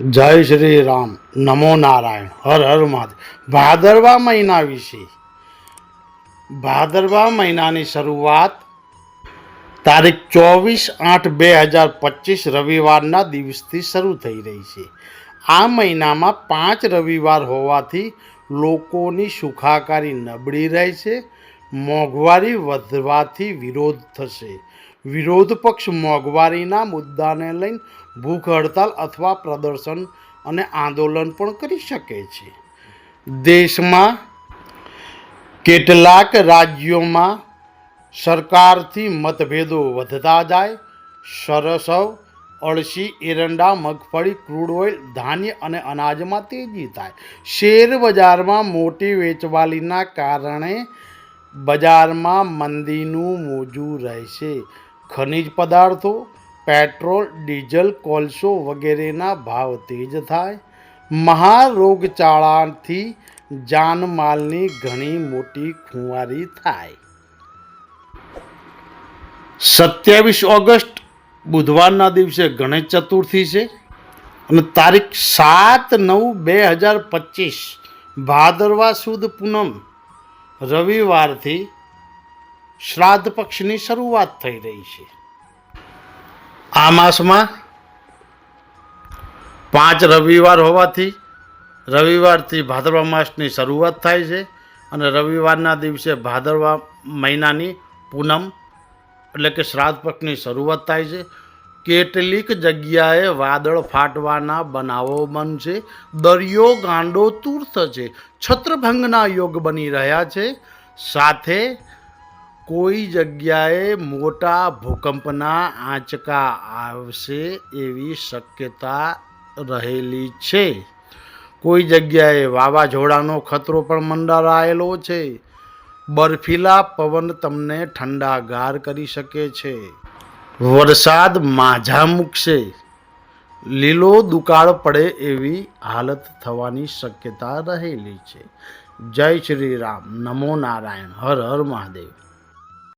જય શ્રી રામ. નમો નારાયણ. હર હર મહાદેવ. ભાદરવા મહિના વિશે. ભાદરવા મહિનાની શરૂઆત તારીખ ચોવીસ આઠ બે હજાર પચીસ રવિવારના દિવસથી શરૂ થઈ રહી છે. આ મહિનામાં પાંચ રવિવાર હોવાથી લોકોની સુખાકારી નબળી રહેશે મોંઘવારી વધવાથી વિરોધ થશે. વિરોધ પક્ષ મોંઘવારીના મુદ્દાને લઈને ભૂખ હડતાલ અથવા પ્રદર્શન અને આંદોલન પણ કરી શકે છે. દેશમાં કેટલાક રાજ્યોમાં સરકારથી મતભેદો વધતા જાય. સરસવ, અળસી, એરંડા, મગફળી, ક્રૂડ ઓઇલ, ધાન્ય અને અનાજમાં તેજી થાય. શેર બજારમાં મોટી વેચવાલીના કારણે બજારમાં મંદીનું મોજું રહેશે. ખનિજ પદાર્થો, પેટ્રોલ, ડીઝલ, કોલસો વગેરેના ભાવ તેજ થાય. મહારોગચાળાથી જાનમાલની ઘણી મોટી ખુંવારી થાય. સત્યાવીસ ઓગસ્ટ, બુધવારના દિવસે ગણેશ ચતુર્થી છે અને તારીખ સાત નવ બે હજાર પચીસ, ભાદરવા સુદ પૂનમ, રવિવારથી શ્રાદ્ધ પક્ષની શરૂઆત થઈ રહી છે. આ માસમાં પાંચ રવિવાર હોવાથી રવિવારથી ભાદરવા માસની શરૂઆત થાય છે અને રવિવારના દિવસે ભાદરવા મહિનાની પૂનમ એટલે કે શ્રાદ્ધ પક્ષની શરૂઆત થાય છે. કેટલીક જગ્યાએ વાદળ ફાટવાના બનાવો બનશે, દરિયો ગાંડો તૂર્થ છે, છત્રભંગના યોગ બની રહ્યા છે. સાથે કોઈ જગ્યાએ મોટા ભૂકંપના આંચકા આવશે એવી શક્યતા રહેલી છે. કોઈ જગ્યાએ વાવાઝોડાનો ખતરો પણ મંડરાયેલો છે. બર્ફીલા પવન તમને ઠંડાગાર કરી શકે છે. વરસાદ માઝા મૂકશે. લીલો દુકાળ પડે એવી હાલત થવાની શક્યતા રહેલી છે. જય શ્રી રામ. નમો નારાયણ. હર હર મહાદેવ.